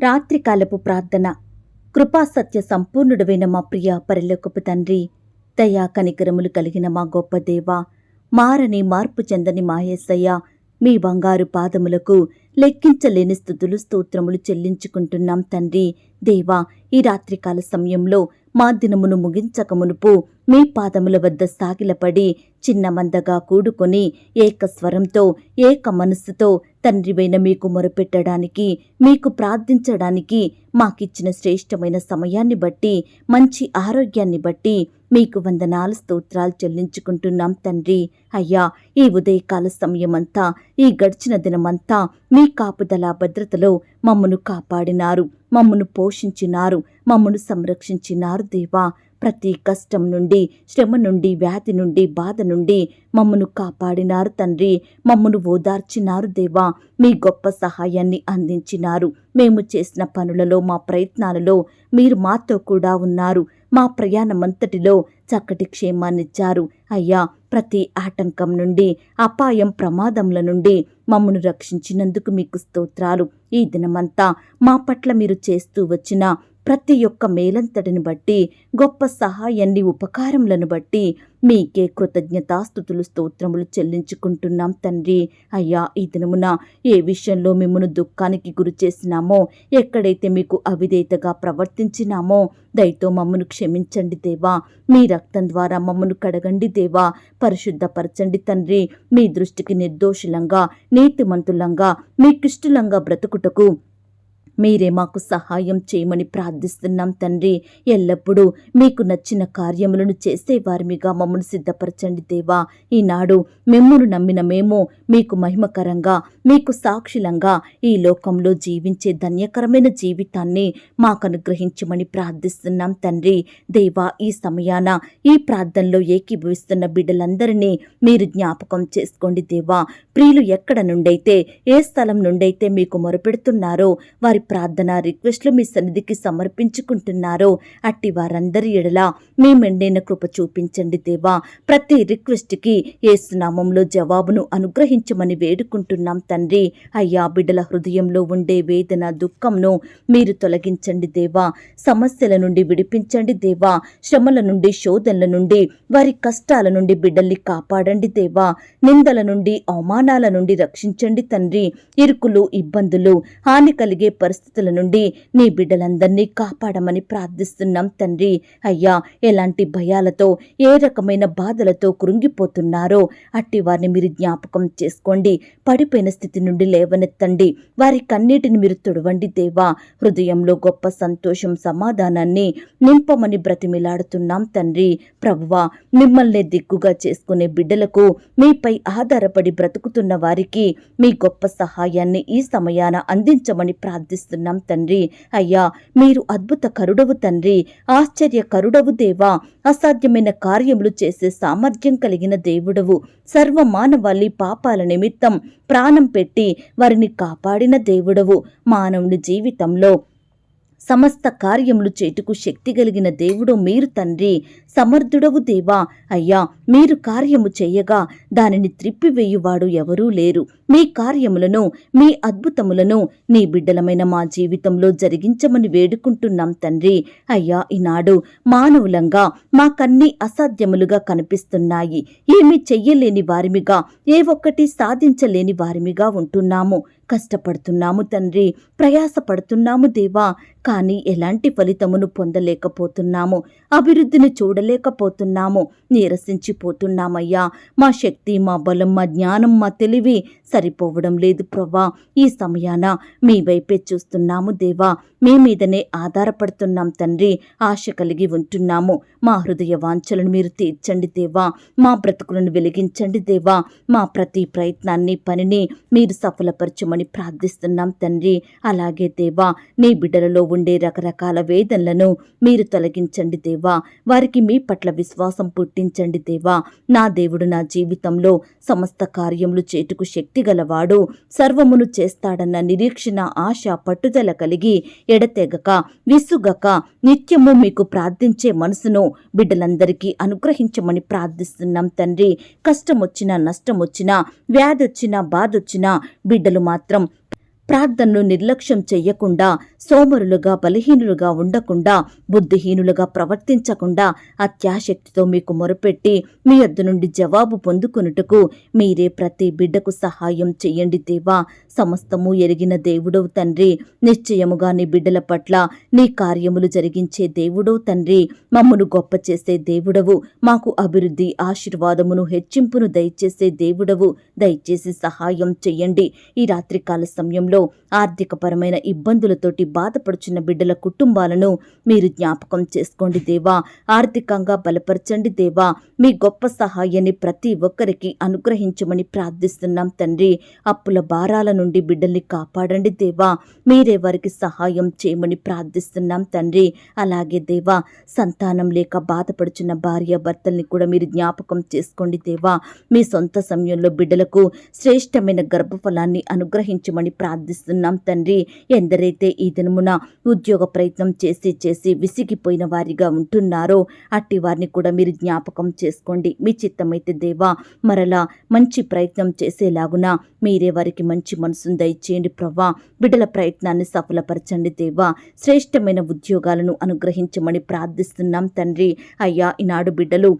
రాత్రికాలపు ప్రార్థన. కృపాసత్య సంపూర్ణుడవైన మా ప్రియ పరిలోకపు తండ్రి దయా కనికరములు కలిగిన మా గొప్ప దేవ మారని మార్పు చెందని మాయేసయ్య మీ బంగారు పాదములకు లెక్కించలేని స్థుతులు స్తోత్రములు చెల్లించుకుంటున్నాం తండ్రి. దేవా ఈ రాత్రికాల సమయంలో మా దినమును ముగించక మునుపు మీ పాదముల వద్ద సాగిలపడి చిన్న మందగా కూడుకొని ఏక స్వరంతో ఏక మనస్సుతో తండ్రివైన మీకు మొరపెట్టడానికి మీకు ప్రార్థించడానికి మాకిచ్చిన శ్రేష్టమైన సమయాన్ని బట్టి మంచి ఆరోగ్యాన్ని బట్టి మీకు వందనాలు స్తోత్రాలు చెల్లించుకుంటున్నాం తండ్రి. అయ్యా ఈ ఉదయకాల సమయమంతా ఈ గడిచిన దినమంతా మీ కాపుదల భద్రతలో మమ్మను కాపాడినారు మమ్మను పోషించినారు మమ్మను సంరక్షించినారు దేవా. ప్రతి కష్టం నుండి శ్రమ నుండి వ్యాధి నుండి బాధ నుండి మమ్మను కాపాడినారు తండ్రి. మమ్మను ఓదార్చినారు దేవా. మీ గొప్ప సహాయాన్ని అందించినారు. మేము చేసిన పనులలో మా ప్రయత్నాలలో మీరు మాతో కూడా ఉన్నారు. మా ప్రయాణమంతటిలో చక్కటి క్షేమాన్నిచ్చారు. అయ్యా ప్రతి ఆటంకం నుండి అపాయం ప్రమాదముల నుండి మమ్మను రక్షించినందుకు మీకు స్తోత్రాలు. ఈ దినమంతా మా పట్ల మీరు చేస్తూ వచ్చిన ప్రతి ఒక్క మేలంతటిని బట్టి గొప్ప సహాయాన్ని ఉపకారములను బట్టి మీకే కృతజ్ఞతాస్థుతులు స్తోత్రములు చెల్లించుకుంటున్నాం తండ్రి. అయ్యా ఈ దినమున ఏ విషయంలో మిమ్మను దుఃఖానికి గురి చేసినామో ఎక్కడైతే మీకు అవిధేయతగా ప్రవర్తించినామో దయతో మమ్మను క్షమించండి దేవా. మీ రక్తం ద్వారా మమ్మను కడగండి దేవా. పరిశుద్ధపరచండి తండ్రి. మీ దృష్టికి నిర్దోషులంగా నీతిమంతులంగా మీకిష్టులంగా బ్రతుకుటకు మీరే మాకు సహాయం చేయమని ప్రార్థిస్తున్నాం తండ్రి. ఎల్లప్పుడూ మీకు నచ్చిన కార్యములను చేసేవారిమిగా మమ్మల్ని సిద్ధపరచండి దేవా. ఈనాడు మిమ్మును నమ్మిన మేము మీకు మహిమకరంగా మీకు సాక్షిలంగా ఈ లోకంలో జీవించే ధన్యకరమైన జీవితాన్ని మాకు అనుగ్రహించమని ప్రార్థిస్తున్నాం తండ్రి. దేవా ఈ సమయాన ఈ ప్రార్థనలో ఏకీభవిస్తున్న బిడ్డలందరినీ మీరు జ్ఞాపకం చేసుకోండి దేవా. ప్రియులు ఎక్కడ నుండైతే ఏ స్థలం నుండైతే మీకు మొరపెడుతున్నారో వారి ప్రార్థన రిక్వెస్ట్లు మీ సన్నిధికి సమర్పించుకుంటున్నారో అట్టి వారందరి ఎడల మీ మెండైన కృప చూపించండి దేవా. ప్రతి రిక్వెస్ట్కి ఏసునామంలో జవాబును అనుగ్రహించమని వేడుకుంటున్నాం తండ్రి. అయ్యా బిడ్డల హృదయంలో ఉండే వేదన దుఃఖంను మీరు తొలగించండి దేవా. సమస్యల నుండి విడిపించండి దేవా. శ్రమల నుండి శోధనల నుండి వారి కష్టాల నుండి బిడ్డల్ని కాపాడండి దేవా. నిందల నుండి అవమానాల నుండి రక్షించండి తండ్రి. ఇరుకులు ఇబ్బందులు హాని కలిగే పరిస్థితుల నుండి నీ బిడ్డలందరినీ కాపాడమని ప్రార్థిస్తున్నాం తండ్రి. అయ్యా ఎలాంటి భయాలతో ఏ రకమైన బాధలతో కృంగిపోతున్నారో అట్టి వారిని మీరు జ్ఞాపకం చేసుకోండి. పడిపోయిన స్థితి నుండి లేవనెత్తండి. వారి కన్నీటిని మీరు తుడవండి దేవా. హృదయంలో గొప్ప సంతోషం సమాధానాన్ని నింపమని బ్రతిమిలాడుతున్నాం తండ్రి. ప్రభువా మిమ్మల్ని దిక్కుగా చేసుకునే బిడ్డలకు మీపై ఆధారపడి బ్రతుకుతున్న వారికి మీ గొప్ప సహాయాన్ని ఈ సమయాన అందించమని ప్రార్థిస్తున్నాం. తండ్రి. అయ్యా మీరు అద్భుత కరుడవు తండ్రి. ఆశ్చర్య కరుడవు దేవా. అసాధ్యమైన కార్యములు చేసే సామర్థ్యం కలిగిన దేవుడవు. సర్వ మానవాళి పాపాల నిమిత్తం ప్రాణం పెట్టి వారిని కాపాడిన దేవుడవు. మానవుని జీవితంలో సమస్త కార్యములు చేటుకు శక్తి కలిగిన దేవుడు మీరు తండ్రి. సమర్థుడవు దేవా. అయ్యా మీరు కార్యము చేయగా దానిని త్రిప్పివేయువాడు ఎవరూ లేరు. మీ కార్యములను మీ అద్భుతములను నీ బిడ్డలమైన మా జీవితంలో జరిగించమని వేడుకుంటున్నాం తండ్రి. అయ్యా ఈనాడు మానవులంగా మాకన్నీ అసాధ్యములుగా కనిపిస్తున్నాయి. ఏమీ చెయ్యలేని వారిమిగా ఏ ఒక్కటి సాధించలేని వారిమిగా ఉంటున్నాము. కష్టపడుతున్నాము తండ్రి ప్రయాసపడుతున్నాము దేవా. కానీ ఎలాంటి ఫలితమును పొందలేకపోతున్నాము. అభివృద్ధిని చూడలేకపోతున్నాము. నీరసించిపోతున్నామయ్యా. మా శక్తి మా బలం మా జ్ఞానం మా తెలివి సరిపోవడం లేదు ప్రభా ఈ సమయాన మీ వైపే చూస్తున్నాము దేవా. మీ మీదనే ఆధారపడుతున్నాం తండ్రి. ఆశ కలిగి ఉంటున్నాము. మా హృదయ వాంఛలను మీరు తీర్చండి దేవా. మా బ్రతుకులను వెలిగించండి దేవా. మా ప్రతి ప్రయత్నాన్ని పనిని మీరు సఫలపరచమని ప్రార్థిస్తున్నాం తండ్రి. అలాగే దేవా నీ బిడ్డలలో ఉండే రకరకాల వేదనలను మీరు తొలగించండి దేవా. వారికి మీ పట్ల విశ్వాసం పుట్టించండి దేవా. నా దేవుడు నా జీవితంలో సమస్త కార్యములు చేటుకు శక్తి గలవాడు. సర్వమును చేస్తాడన్న నిరీక్షణ ఆశ పట్టుదల కలిగి ఎడతెగక విసుగక నిత్యము మీకు ప్రార్థించే మనసును బిడ్డలందరికీ అనుగ్రహించమని ప్రార్థిస్తున్నాం తండ్రి. కష్టం వచ్చినా నష్టం వచ్చినా వ్యాధి వచ్చినా బాధ వచ్చినా బిడ్డలు మాత్రం మాత్రం ప్రార్థనను నిర్లక్ష్యం చెయ్యకుండా సోమరులుగా బలహీనులుగా ఉండకుండా బుద్ధిహీనులుగా ప్రవర్తించకుండా అత్యాశక్తితో మీకు మొరపెట్టి మీ అద్దు నుండి జవాబు పొందుకొనుటకు మీరే ప్రతి బిడ్డకు సహాయం చెయ్యండి దేవా. సమస్తము ఎరిగిన దేవుడవు తండ్రి. నిశ్చయముగా నీ బిడ్డల పట్ల నీ కార్యములు జరిగించే దేవుడవు తండ్రి. మమ్మను గొప్ప చేసే దేవుడవు. మాకు అభివృద్ధి ఆశీర్వాదమును హెచ్చింపును దయచేసే దేవుడవు. దయచేసి సహాయం చెయ్యండి. ఈ రాత్రికాల సమయంలో ఆర్థికపరమైన ఇబ్బందులతోటి బాధపడుచున్న బిడ్డల కుటుంబాలను మీరు జ్ఞాపకం చేసుకోండి దేవా. ఆర్థికంగా బలపరచండి దేవా. మీ గొప్ప సహాయాన్ని ప్రతి ఒక్కరికి అనుగ్రహించమని ప్రార్థిస్తున్నాం తండ్రి. అప్పుల భారాల నుండి బిడ్డల్ని కాపాడండి దేవా. మీరే వారికి సహాయం చేయమని ప్రార్థిస్తున్నాం తండ్రి. అలాగే దేవా సంతానం లేక బాధపడుచున్న భార్య భర్తల్ని కూడా మీరు జ్ఞాపకం చేసుకోండి దేవా. మీ సొంత సమయంలో బిడ్డలకు శ్రేష్టమైన గర్భఫలాన్ని అనుగ్రహించమని ప్రార్థిస్తున్నాం తండ్రి. ఎందరైతే ఈ దినమున ఉద్యోగ ప్రయత్నం చేసి చేసి విసిగిపోయిన వారిగా ఉంటున్నారో అట్టి వారిని కూడా మీరు జ్ఞాపకం చేసుకోండి. మీ చిత్తమైతే దేవా మరలా మంచి ప్రయత్నం చేసేలాగున మీరే వారికి మంచి మనసును దయచేయండి ప్రవ్వా. బిడ్డల ప్రయత్నాన్ని సఫలపరచండి దేవా. శ్రేష్టమైన ఉద్యోగాలను అనుగ్రహించమని ప్రార్థిస్తున్నాం తండ్రి. అయ్యా ఈనాడు బిడ్డలు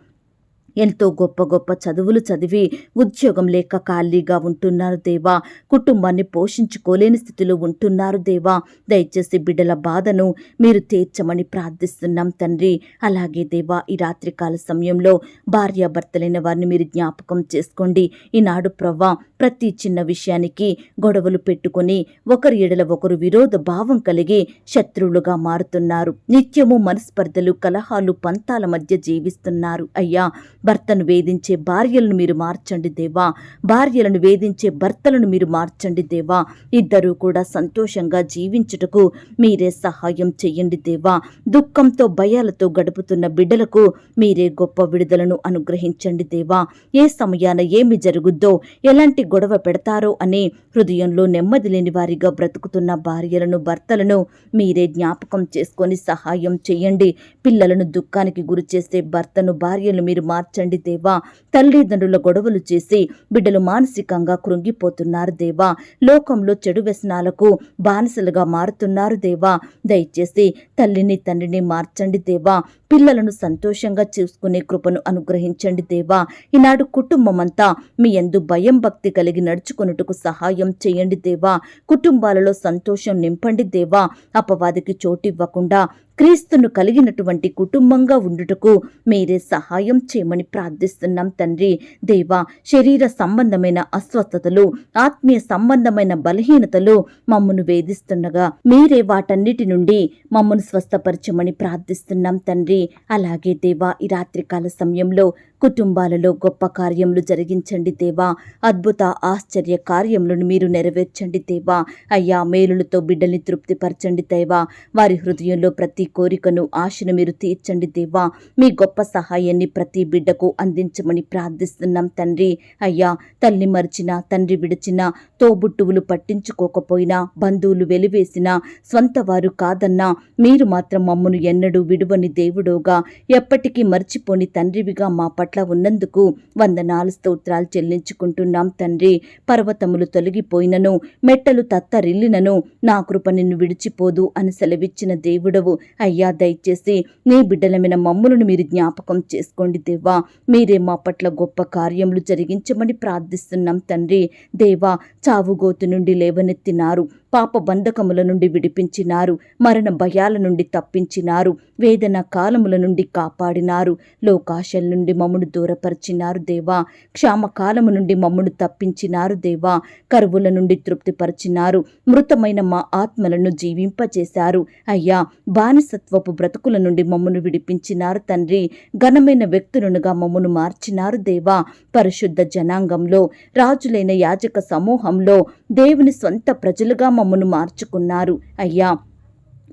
ఎంతో గొప్ప గొప్ప చదువులు చదివి ఉద్యోగం లేక ఖాళీగా ఉంటున్నారు దేవా. కుటుంబాన్ని పోషించుకోలేని స్థితిలో ఉంటున్నారు దేవా. దయచేసి బిడ్డల బాధను మీరు తీర్చమని ప్రార్థిస్తున్నాం తండ్రి. అలాగే దేవా ఈ రాత్రికాల సమయంలో భార్యాభర్తలైన వారిని మీరు జ్ఞాపకం చేసుకోండి. ఈనాడు ప్రవ్వా ప్రతి చిన్న విషయానికి గొడవలు పెట్టుకొని ఒకరి ఎడల ఒకరు విరోధ భావం కలిగి శత్రువులుగా మారుతున్నారు. నిత్యము మనస్పర్ధలు కలహాలు పంతాల మధ్య జీవిస్తున్నారు. అయ్యా భర్తను వేధించే భార్యలను మీరు మార్చండి దేవా. భార్యలను వేధించే భర్తలను మీరు మార్చండి దేవా. ఇద్దరూ కూడా సంతోషంగా జీవించుటకు మీరే సహాయం చెయ్యండి దేవా. దుఃఖంతో భయాలతో గడుపుతున్న బిడ్డలకు మీరే గొప్ప విడుదలను అనుగ్రహించండి దేవా. ఏ సమయాన ఏమి జరుగుద్దో ఎలాంటి గొడవ పెడతారో అని హృదయంలో నెమ్మది లేని వారిగా బ్రతుకుతున్న భార్యలను భర్తలను మీరే జ్ఞాపకం చేసుకొని సహాయం చేయండి. పిల్లలను దుఃఖానికి గురి చేసే భర్తను భార్యలు మీరు మార్చండి దేవా. తల్లిదండ్రుల గొడవలు చేసి బిడ్డలు మానసికంగా కృంగిపోతున్నారు దేవా. లోకంలో చెడు వ్యసనాలకు బానిసలుగా మారుతున్నారు దేవా. దయచేసి తల్లిని తండ్రిని మార్చండి దేవా. పిల్లలను సంతోషంగా చూసుకునే కృపను అనుగ్రహించండి దేవా. ఈనాడు కుటుంబమంతా మీ యందు భయం భక్తి కలిగి నడుచుకొనుటకు సహాయం చేయండి దేవా. కుటుంబాలలో సంతోషం నింపండి దేవా. అపవాదికి చోటివ్వకుండా క్రీస్తును కలిగినటువంటి కుటుంబంగా ఉండుటకు మీరే సహాయం చేయమని ప్రార్థిస్తున్నాం తండ్రి. దేవా శరీర సంబంధమైన అస్వస్థతలు ఆత్మీయ సంబంధమైన బలహీనతలు మమ్మను వేధిస్తుండగా మీరే వాటన్నిటి నుండి మమ్మను స్వస్థపరచమని ప్రార్థిస్తున్నాం తండ్రి. అలాగే దేవా ఈ రాత్రికాల సమయంలో కుటుంబాలలో గొప్ప కార్యములు జరిగించండి దేవా. అద్భుత ఆశ్చర్య కార్యములను మీరు నెరవేర్చండి దేవా. అయ్యా మేలులతో బిడ్డల్ని తృప్తిపరచండి దేవా. వారి హృదయంలో ప్రతి కోరికను ఆశను మీరు తీర్చండి దేవా. మీ గొప్ప సహాయాన్ని ప్రతి బిడ్డకు అందించమని ప్రార్థిస్తున్నాం తండ్రి. అయ్యా తల్లి మరిచిన తండ్రి విడిచిన తోబుట్టువులు పట్టించుకోకపోయినా బంధువులు వెలివేసిన స్వంత వారు కాదన్నా మీరు మాత్రం మమ్మను ఎన్నడూ విడువని దేవుడోగా. ఎప్పటికీ మర్చిపోని తండ్రివిగా మా పట్ల ఉన్నందుకు వందనాలు స్తోత్రాలు చెల్లించుకుంటున్నాం తండ్రి. పర్వతములు తొలగిపోయినను మెట్టలు తత్తరిల్లినను నా కృప నిన్ను విడిచిపోదు అని సెలవిచ్చిన దేవుడవు. అయ్యా దయచేసి నీ బిడ్డలమైన మమ్ములను మీరు జ్ఞాపకం చేసుకోండి దేవా. మీరే మా పట్ల గొప్ప కార్యములు జరిగించమని ప్రార్థిస్తున్నాం తండ్రి. దేవా చావుగోతు నుండి లేవనెత్తినారు. పాప బంధకముల నుండి విడిపించినారు మరణ భయాల నుండి తప్పించినారు వేదన కాలముల నుండి కాపాడినారు లోకాశల నుండి మమ్మను దూరపరిచినారు దేవా క్షామకాలము నుండి మమ్మను తప్పించినారు దేవా కరువుల నుండి తృప్తిపరిచినారు మృతమైన మా ఆత్మలను జీవింపచేశారు. అయ్యా బానిసత్వపు బ్రతుకుల నుండి మమ్మను విడిపించినారు తండ్రి ఘనమైన వ్యక్తులనుగా మమ్మను మార్చినారు దేవా పరిశుద్ధ జనాంగంలో రాజులైన యాజక సమూహంలో దేవుని సొంత ప్రజలుగా మమ్మను మార్చుకున్నారు. అయ్యా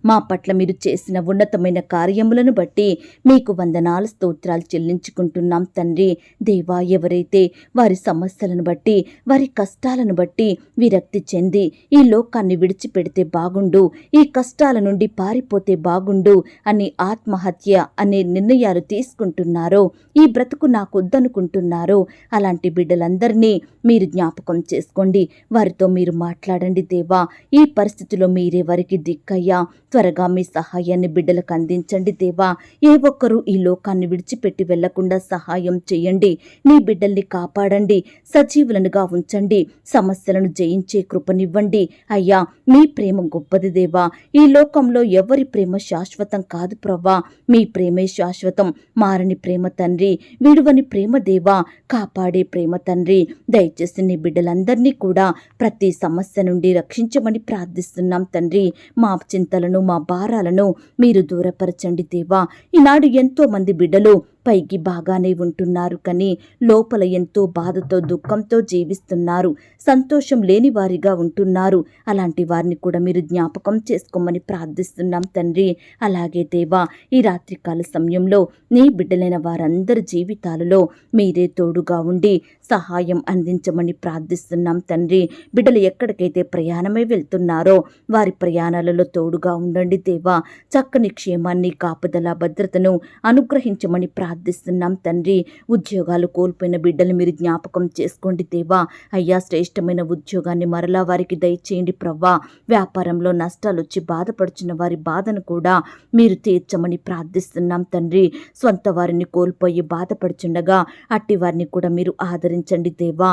మా పట్ల మీరు చేసిన ఉన్నతమైన కార్యములను బట్టి మీకు వందనాలు స్తోత్రాలు చెల్లించుకుంటున్నాం తండ్రి. దేవా ఎవరైతే వారి సమస్యలను బట్టి వారి కష్టాలను బట్టి విరక్తి చెంది ఈ లోకాన్ని విడిచిపెడితే బాగుండు ఈ కష్టాల నుండి పారిపోతే బాగుండు అని ఆత్మహత్య అనే నిర్ణయాలు తీసుకుంటున్నారో ఈ బ్రతుకు నాకొద్దనుకుంటున్నారో అలాంటి బిడ్డలందరినీ మీరు జ్ఞాపకం చేసుకోండి. వారితో మీరు మాట్లాడండి దేవా. ఈ పరిస్థితిలో మీరే వారికి దిక్కయ్యా. త్వరగా మీ సహాయాన్ని బిడ్డలకు అందించండి దేవా. ఏ ఒక్కరూ ఈ లోకాన్ని విడిచిపెట్టి వెళ్ళకుండా సహాయం చేయండి. నీ బిడ్డల్ని కాపాడండి. సజీవులనుగా ఉంచండి. సమస్యలను జయించే కృపనివ్వండి. అయ్యా మీ ప్రేమ గొప్పది దేవా. ఈ లోకంలో ఎవరి ప్రేమ శాశ్వతం కాదు ప్రవ్వా. మీ ప్రేమే శాశ్వతం. మారని ప్రేమ తండ్రి విడువని ప్రేమ దేవా. కాపాడే ప్రేమ తండ్రి దయచేసి నీ బిడ్డలందరినీ కూడా ప్రతి సమస్య నుండి రక్షించమని ప్రార్థిస్తున్నాం తండ్రి. మా చింతలను మా భారాలను మీరు దూరపరచండి దేవా. ఈనాడు ఎంతో మంది బిడ్డలు పైకి బాగానే ఉంటున్నారు కానీ లోపల ఎంతో బాధతో దుఃఖంతో జీవిస్తున్నారు. సంతోషం లేని వారిగా ఉంటున్నారు. అలాంటి వారిని కూడా మీరు జ్ఞాపకం చేసుకోమని ప్రార్థిస్తున్నాం తండ్రి. అలాగే దేవా ఈ రాత్రికాల సమయంలో నీ బిడ్డలైన వారందరి జీవితాలలో మీరే తోడుగా ఉండి సహాయం అందించమని ప్రార్థిస్తున్నాం తండ్రి. బిడ్డలు ఎక్కడికైతే ప్రయాణమై వెళ్తున్నారో వారి ప్రయాణాలలో తోడుగా ఉండండి దేవా. చక్కని క్షేమాన్ని కాపుదల భద్రతను అనుగ్రహించమని ప్రార్థిస్తున్నాం తండ్రి. ఉద్యోగాలు కోల్పోయిన బిడ్డలు మీరు జ్ఞాపకం చేసుకోండి దేవా. అయ్యా శ్రేష్టమైన ఉద్యోగాన్ని మరలా వారికి దయచేయండి ప్రవ్వా. వ్యాపారంలో నష్టాలు వచ్చి బాధపడుచున్న వారి బాధను కూడా మీరు తీర్చమని ప్రార్థిస్తున్నాం తండ్రి. సొంత వారిని కోల్పోయి బాధపడుచుండగా అట్టి వారిని కూడా మీరు ఆదరించండి దేవా.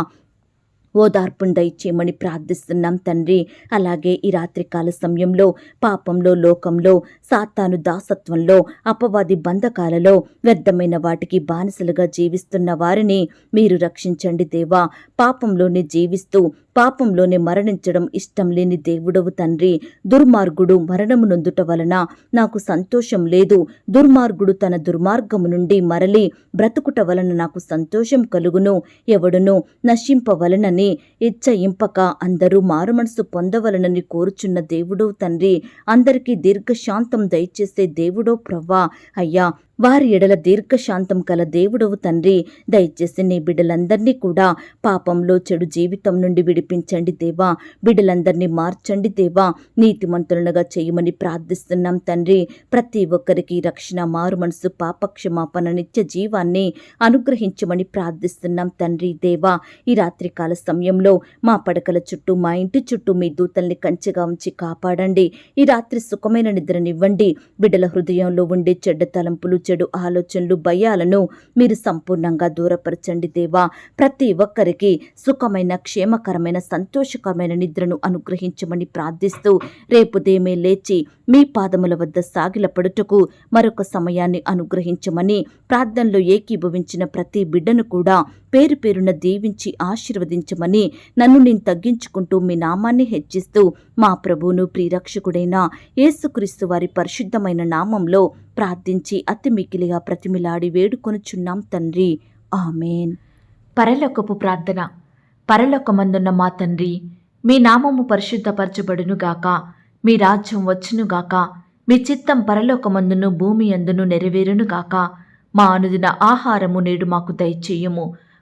ఓదార్పును దయచేయమని ప్రార్థిస్తున్నాం తండ్రి. అలాగే ఈ రాత్రికాల సమయంలో పాపంలో లోకంలో సాతాను దాసత్వంలో అపవాది బంధకాలలో వ్యర్థమైన వాటికి బానిసలుగా జీవిస్తున్న వారిని మీరు రక్షించండి దేవా. పాపంలోనే జీవిస్తూ పాపంలోనే మరణించడం ఇష్టం లేని దేవుడవు తండ్రి. దుర్మార్గుడు మరణము నొందుట వలన నాకు సంతోషం లేదు. దుర్మార్గుడు తన దుర్మార్గము నుండి మరలి బ్రతుకుట వలన నాకు సంతోషం కలుగును. ఎవడును నశింపవలనని ఇచ్చయింపక అందరూ మారుమనసు పొందవలనని కోరుచున్న దేవుడో తండ్రి. అందరికీ దీర్ఘశాంతం దయచేసే దేవుడో ప్రవ్వా. అయ్యా వారి ఎడల దీర్ఘశాంతం కల దేవుడవు తండ్రి. దయచేసి నీ బిడ్డలందరినీ కూడా పాపంలో చెడు జీవితం నుండి విడిపించండి దేవా. బిడ్డలందరినీ మార్చండి దేవా. నీతిమంతులుగా చేయమని ప్రార్థిస్తున్నాం తండ్రి. ప్రతి ఒక్కరికి రక్షణ మారు మనసు పాపక్షమాపణ నిత్య జీవాన్ని అనుగ్రహించమని ప్రార్థిస్తున్నాం తండ్రి దేవా. ఈ రాత్రికాల సమయంలో మా పడకల చుట్టూ మా ఇంటి చుట్టూ మీ దూతల్ని కంచెగా ఉంచి కాపాడండి. ఈ రాత్రి సుఖమైన నిద్రనివ్వండి. బిడ్డల హృదయంలో ఉండే చెడ్డ తలంపులు చెడు ఆలోచనలు భయాలను మీరు సంపూర్ణంగా దూరపరచండి దేవా. ప్రతి ఒక్కరికి సుఖమైన క్షేమకరమైన సంతోషకరమైన నిద్రను అనుగ్రహించమని ప్రార్థిస్తూ రేపు దేమే లేచి మీ పాదముల వద్ద సాగిలపడుటకు మరొక సమయాన్ని అనుగ్రహించమని ప్రార్థనలో ఏకీభవించిన ప్రతి బిడ్డను కూడా పేరు పేరున దీవించి ఆశీర్వదించమని నన్ను నేను తగ్గించుకుంటూ మీ నామాన్ని హెచ్చిస్తూ మా ప్రభువును ప్రియరక్షకుడైన యేసుక్రీస్తు వారి పరిశుద్ధమైన నామంలో ప్రార్థించి అతి మిక్కిలిగా ప్రతిమిలాడి వేడుకొనుచున్నాం తండ్రి. ఆమెన్. పరలోకపు ప్రార్థన. పరలోకమందున్న మా తండ్రి మీ నామము పరిశుద్ధపరచబడునుగాక మీ రాజ్యం వచ్చునుగాక మీ చిత్తం పరలోకమందును భూమి అందును నెరవేరునుగాక మా అనుదిన ఆహారము నేడు మాకు దయచేయము.